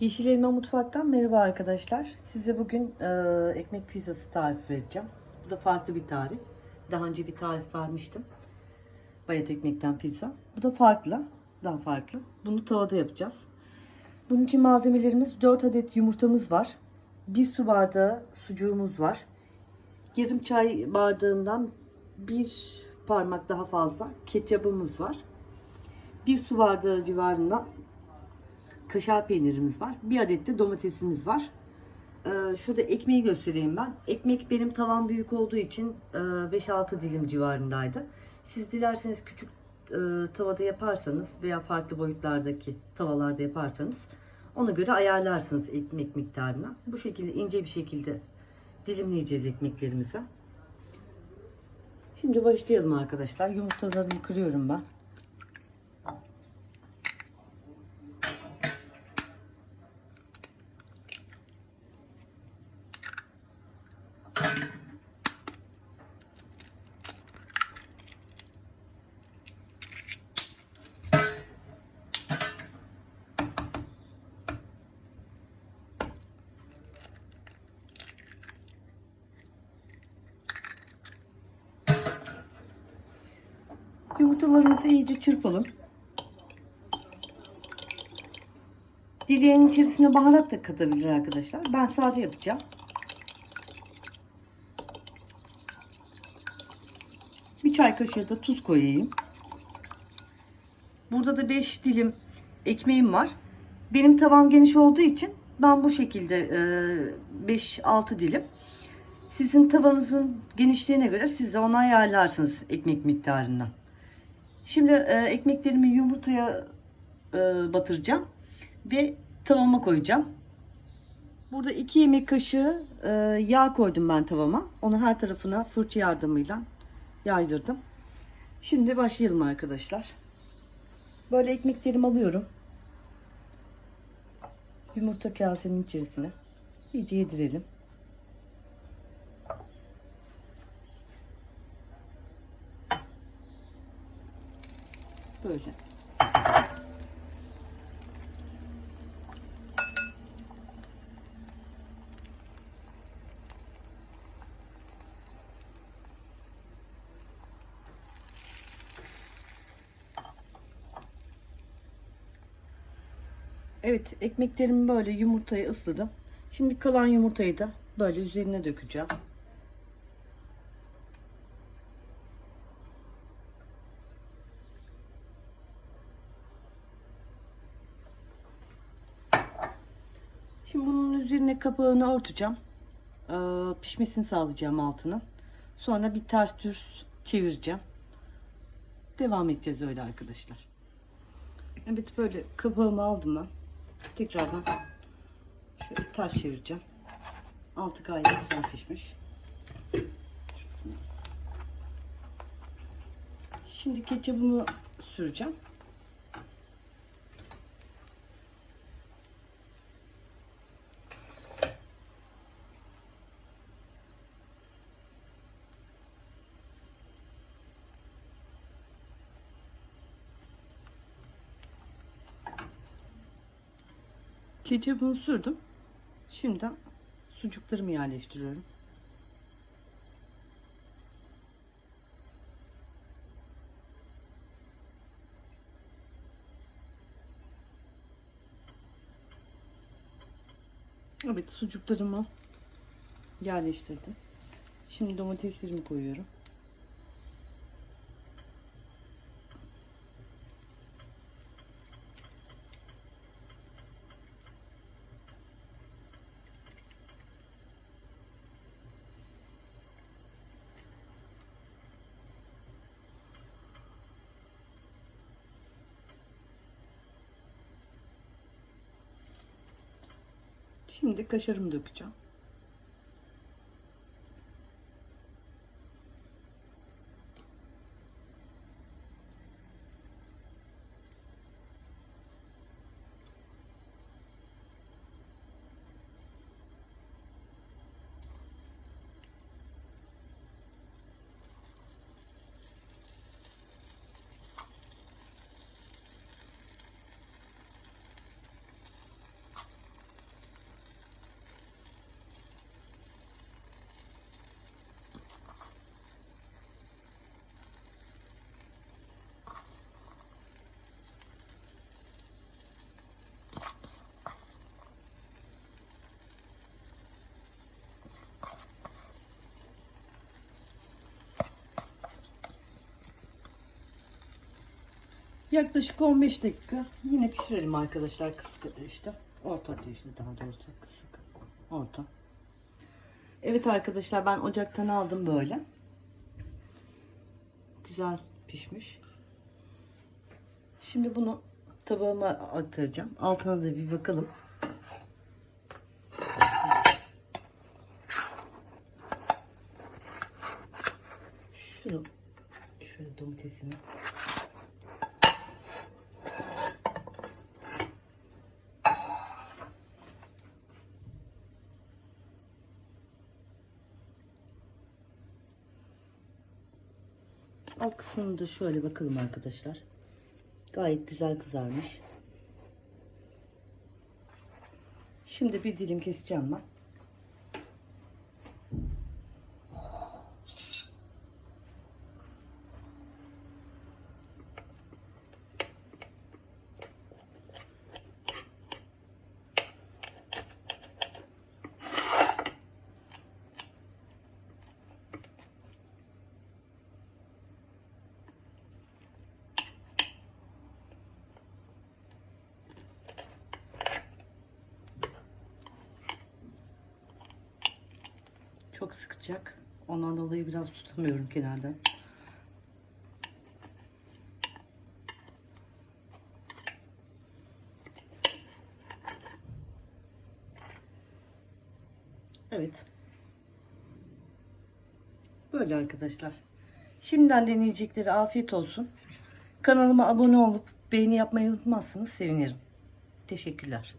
Yeşil Elma Mutfak'tan merhaba arkadaşlar. Size bugün e, ekmek pizzası tarifi vereceğim. Bu da farklı bir tarif. Daha önce bir tarif vermiştim. Bayat ekmekten pizza. Bu da farklı. Daha farklı. Bunu tavada yapacağız. Bunun için malzemelerimiz 4 adet yumurtamız var. 1 su bardağı sucuğumuz var. Yarım çay bardağından bir parmak daha fazla ketçabımız var. Bir su bardağı civarında kaşar peynirimiz var. Bir adet de domatesimiz var. Ee, şurada ekmeği göstereyim ben. Ekmek benim tavam büyük olduğu için e, 5-6 dilim civarındaydı. Siz dilerseniz küçük e, tavada yaparsanız veya farklı boyutlardaki tavalarda yaparsanız ona göre ayarlarsınız ekmek miktarına. Bu şekilde ince bir şekilde dilimleyeceğiz ekmeklerimizi. Şimdi başlayalım arkadaşlar. Yumurtalarını kırıyorum ben. Yumurtalarımızı iyice çırpalım. Dileğin içerisine baharat da katabilir arkadaşlar. Ben sade yapacağım. Bir çay kaşığı da tuz koyayım. Burada da 5 dilim ekmeğim var. Benim tavam geniş olduğu için ben bu şekilde 5-6 dilim. Sizin tavanızın genişliğine göre siz de onu ayarlarsınız ekmek miktarını. Şimdi e, ekmeklerimi yumurtaya e, batıracağım ve tavama koyacağım. Burada 2 yemek kaşığı e, yağ koydum ben tavama. Onu her tarafına fırça yardımıyla yaydırdım. Şimdi başlayalım arkadaşlar. Böyle ekmeklerimi alıyorum. Yumurta kasenin içerisine iyice yedirelim. Böyle. Evet ekmeklerimi böyle yumurtaya ısladım. Şimdi kalan yumurtayı da böyle üzerine dökeceğim. Şimdi bunun üzerine kapağını örteceğim. Ee, pişmesini sağlayacağım altını. Sonra bir ters düz çevireceğim. Devam edeceğiz öyle arkadaşlar. Evet böyle kapağımı aldım ben. Tekrardan şöyle ters çevireceğim. Altı gayet güzel pişmiş. Şimdi ketçabımı süreceğim. Ketçabımı sürdüm. Şimdi sucuklarımı yerleştiriyorum. Evet sucuklarımı yerleştirdim. Şimdi domateslerimi koyuyorum. Şimdi kaşarımı dökeceğim. Yaklaşık 15 dakika yine pişirelim arkadaşlar kısık ateşte. Orta ateşte daha doğrusu kısık. Orta. Evet arkadaşlar ben ocaktan aldım böyle. Güzel pişmiş. Şimdi bunu tabağıma aktaracağım. Altına da bir bakalım. Şunu şöyle domatesini Alt kısmını da şöyle bakalım arkadaşlar. Gayet güzel kızarmış. Şimdi bir dilim keseceğim ben. Çok sıkacak. Ondan dolayı biraz tutamıyorum kenarda. Evet. Böyle arkadaşlar. Şimdiden deneyecekleri afiyet olsun. Kanalıma abone olup beğeni yapmayı unutmazsanız sevinirim. Teşekkürler.